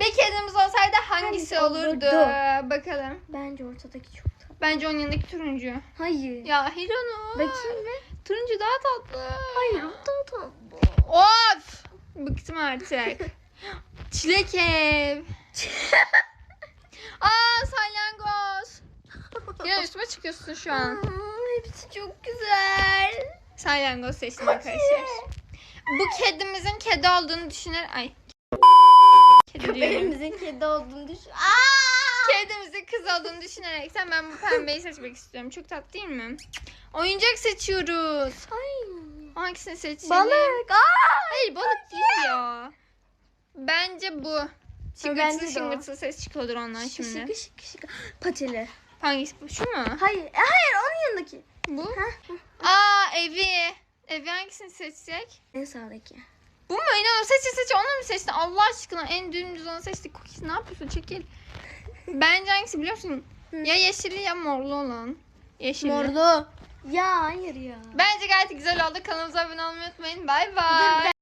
Bir kedimiz olsaydı hangisi Hangisi olurdu? olurdu? Bakalım. Bence ortadaki çok tatlı. Bence onun yanındaki turuncu. Hayır. Ya Hiranur. Bakayım bir. Turuncu daha tatlı. Hayır o da tatlı. Of! Bıktım artık. Çilek ev. Aa salyangoz. Yine üstüme çıkıyorsun şu an. Aa, hepsi çok güzel. Salyangoz seçtim arkadaşlar. Bu kedimizin kedi olduğunu düşüner... Ay. Kedi diyorum. Köpeğimizin kedi olduğunu düşün. Aa! Kedimizin kız olduğunu düşünerekten ben bu pembeyi seçmek istiyorum. Çok tatlı değil mi? Oyuncak seçiyoruz. Ay. Hangisini seçelim? Balık. Aa! Hayır balık değil ya. Bence bu. bence de Şıngırtılı o. şıngırtılı ses çıkıyordur ondan şimdi. Şıkı şıkı şıkı. Patili. Hangisi bu? Şu mu? Hayır. e, Hayır onun yanındaki. Bu. Aa evi. Evi hangisini seçsek? En sağdaki. Bu mu? İnan seç seç onu mu seçtin? Allah aşkına en dümdüz onu seçtik. Cookies ne yapıyorsun? Çekil. Bence hangisi biliyor musun? Ya yeşilli ya morlu olan. Yeşilli. Morlu. Ya hayır ya. Bence gayet güzel oldu. Kanalımıza abone olmayı unutmayın. Bay bay.